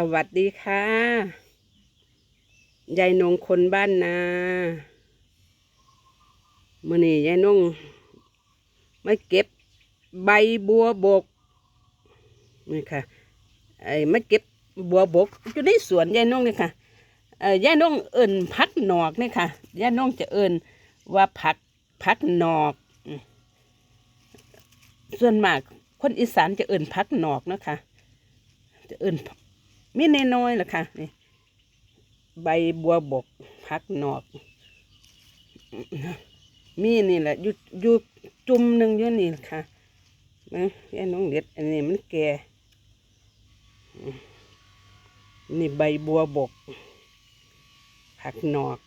สวัสดีค่ะ ยายนงคนบ้านนาเมื่อนี้ยายนงมาเก็บใบบัวบกนี่ค่ะไอ้มาเก็บบัวบกอยู่ในสวนยายนงนี่ค่ะเอ่อยายนงเอิ่นพักหนอกนี่ค่ะยายนงจะเอิ่นว่าผักผักหนอก ส่วนมากคนอีสานจะเอิ่นพักหนอกนะคะจะเอิ่น มีน้อยๆแหละค่ะนี่ใบบัวบกพักหนอก มีนี่แหละอยู่อยู่จุ่มหนึ่งอยู่นี่แหละค่ะนะแค่น้องเด็ดอันนี้มันแก่นี่ใบบัวบกผักหนอก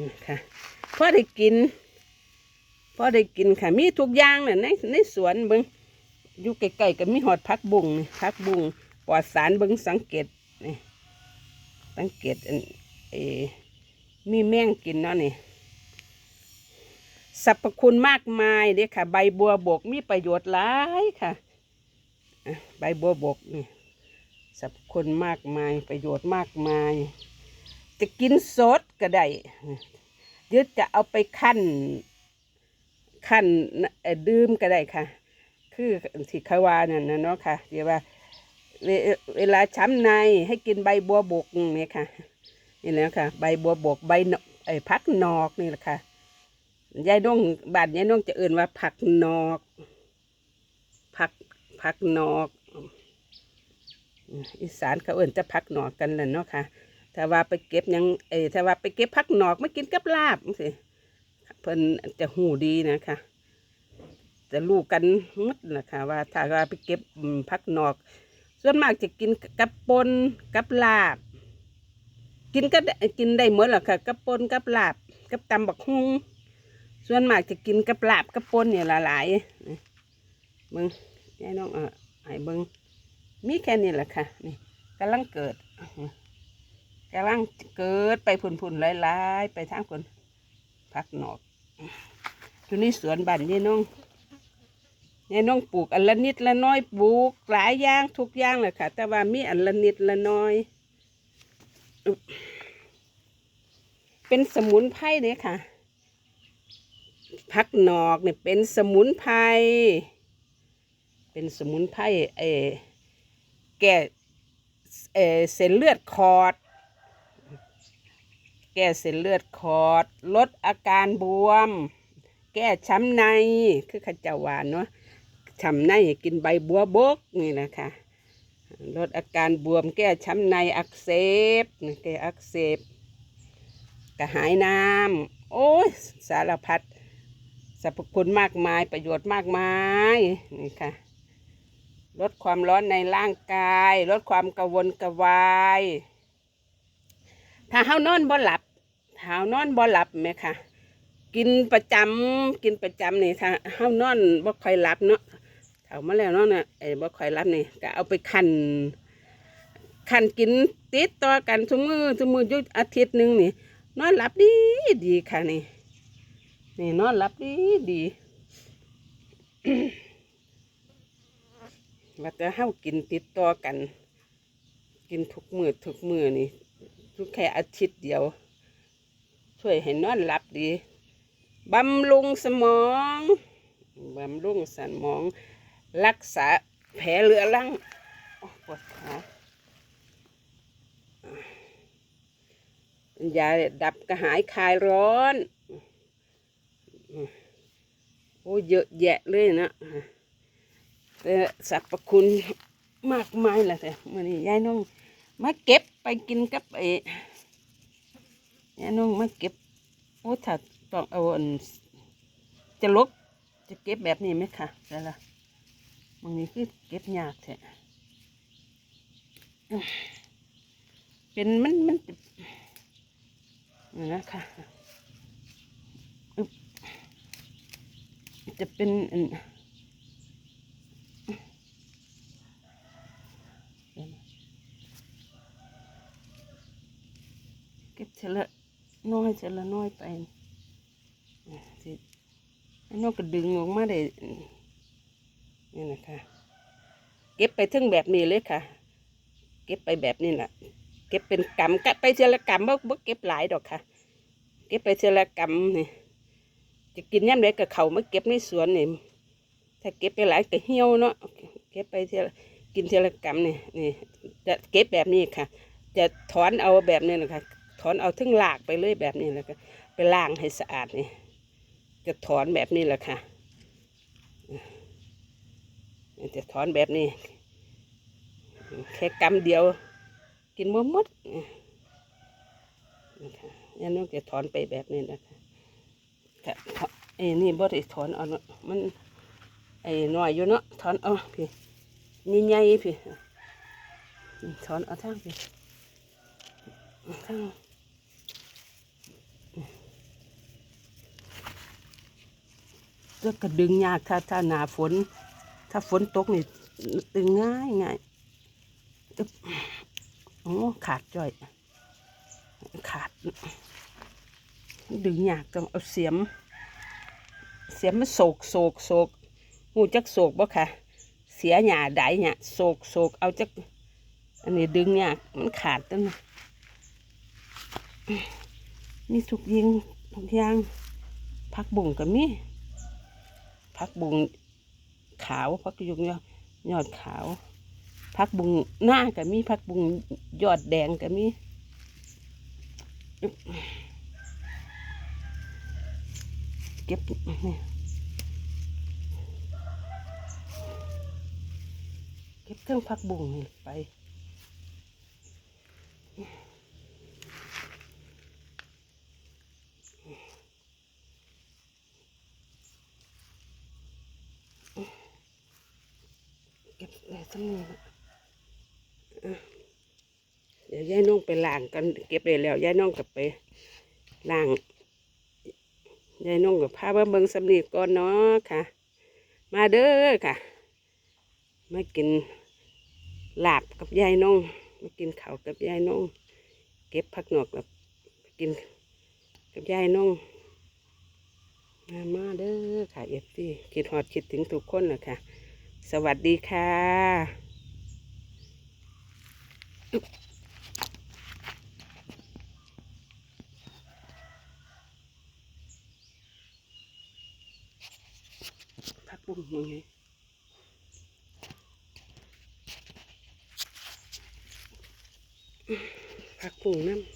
นะค่ะพอได้กินพอได้กินค่ะ มีทุกอย่างเนี่ยในในสวนเบิง อยู่ใกล้ๆก็มีหอดผักบุ้งนี่ผักบุ้งปลอดสารเบิงสังเกตนี่สังเกตอันเอมีแมงกินเนาะนี่สรรพคุณมากมายเด้ค่ะ ใบบัวบกมีประโยชน์หลายค่ะใบบัวบกนี่สรรพคุณมากมายประโยชน์มากมาย จะกินสดก็ได้เดี๋ยวจะเอาไปคั่นขั้นดื่มก็ได้ค่ะ คือที่เขาว่านั่นนะเนาะค่ะเดี๋ยวว่าเวเวลาช้ำในให้กินใบบัวบกนี่ค่ะนี่แล้วค่ะ ใบบัวบกใบไอ้ผักนอกนี่แหละค่ะยายน้องบ้านยายน้องจะเอื่นว่าผักนอกผักผักนอก อีสานเขาเอื่นจะผักนอกกันแหละเนาะค่ะถ้าว่าไปเก็บยังเอ้ยถ้าว่าไปเก็บผักนอกไมากินกับลาบสิเพิ่นจะหูดีนะคะ จะรู้กันหมดนะคะว่าถ้าว่าไปเก็บอืมผักนอก ส่วนมากจะกินกับปนกับลาบ กินก็กินได้หมดแหละค่ะกับปนกับลาบกับตำบักฮุงส่วนมากจะกินกับลาบกับปนเนี่ยหลายๆนี่เบิ้งแน่น้องเออให้เบิ้งมีแค่นี้แหละค่ะนี่กำลังเกิดกำลังเกิดไปพุ่นๆหลายๆไปทางคนพักหนอกอยู่ในสวนบ้านยายน้อง ยายน้องปลูกอันละนิดละน้อยปลูกหลายอย่างทุกอย่างเลยค่ะ แต่ว่ามีอันละนิดละน้อย เป็นสมุนไพรเนี่ยค่ะพักหนอกเนี่ยเป็นสมุนไพรเป็นสมุนไพรเอแก่เออเส้นเลือดคอด แก้เส้นเลือดคอด ลดอาการบวม แก้ช้ำในคือขจาวานเนาะ ช้ำในกินใบบัวบกนี่นะคะลดอาการบวมแก้ช้ำในอักเสบแก้อักเสบกระหายน้ำโอ้ยสารพัดสรรพคุณมากมายประโยชน์มากมายนี่ค่ะลดความร้อนในร่างกาย ลดความกระวนกระวาย ถ้าเฮานอนบ่หลับถ้าเฮานอนบ่หลับแม่ค่ะ กินประจำกินประจำนี่ถ้าเฮานอนบ่ค่อยหลับเนาะ เฒ่ามาแล้วเนาะเนี่ยไอ้บ่ค่อยหลับนี่ก็เอาไปคันคันกินติดต่อกันทุกมือทุกมือยู่อาทิตย์หนึ่งนี่นอนหลับดีดีค่ะนี่นี่นอนหลับดีดีว่าแต่เฮากินติดต่อกัน กินทุกมือทุกมือนี่ ทุกแค่อาทิตย์เดียว ช่วยให้นอนหลับดีบำรุงสมองบำรุงสมอง รักษาแผลเรือรังปวดขายาดับกระหายคลายร้อน โอ้เยอะแยะเลยนะแต่สรรพคุณมากมายแหละแต่มื่อนี้ยายน้องมาเก็บไปกินกับไอ้เนี่ยน้องมาเก็บ โอ้ถ้าต้องเอาอันจะลกจะเก็บแบบนี้ไหมคะแต่ละ บางนี้คือเก็บยากแท้เป็นมันมันนี่นะคะจะเป็นอันเก็บเฉละน้อยเฉละน้อยไปอะสิไอ้น้องก็ดึงออกมาได้ นี่นะคะ เก็บไปถึงแบบนี้เลยค่ะ เก็บไปแบบนี้แหละเก็บเป็นกำกะไปเทละกำบ่บ่เก็บหลายดอกค่ะ เก็บไปเทละกำนี่จะกินย่ำใดกับเขามาเก็บในสวนนี่ถ้าเก็บไปหลายก็เหี่ยวเนาะเก็บไปเทละกินเทละกำนี่นี่จะเก็บแบบนี้ค่ะ จะถอนเอาแบบนี้นะคะถอนเอาถึงหลากไปเลยแบบนี้แล้วก็ไปล้างให้สะอาดนี่จะถอนแบบนี้แหละค่ะ จะถอนแบบนี้ แค่กำเดียว กินมดมดนะคะยันน้องจะถอนไปแบบนี้นะคะแต่ไอ้นี่บ่ได้ถอนเอาเนาะมันไอ้น้อยอยู่เนาะถอนเอาพี่นี่ใหญ่พี่ถอนเอาทางพี่เอาทางแล้วก็ดึงยากถ้าถ้าหนาฝน ถ้าฝนตกนี่ดึงง่ายง่ายโอ้ขาดจ่อย ขาด ดึงยากต้องเอาเสียม เสียมมันโศกโศกโศกหูจักโศกบ่ค่ะ เสียหยาได้เนี่ยโศกโศกเอาจัก อันนี้ดึงยากมันขาดตั้งนะมีทุกยิงทุกอย่างพักบุ่งกับมีพักบุ่ง ขาวพักยุงยอดยอดขาวพักบุงหน้ากับมีพักบุงยอดแดงกับมีเก็บนี่เก็บเครื่องพักบุงนี่ไป เก็บอะไรทั้งนี้ละอะเดี๋ยวยายน้องไปล้างกันเก็บได้แล้วยายน้องกับไปล้างยายน้องกับพาเบิ่งสำนีก่อนเนาะค่ะ มาเด้อค่ะ มากินลาบกับยายน้องมากินข้าวกับยายน้อง เก็บผักหนอกกับกินกับยายน้องมามาเด้อค่ะเอฟซีคิดฮอดคิดถึงทุกคนนะค่ะ สวัสดีค่ะพักบุ้งยังไงพักบุ้งน้ำ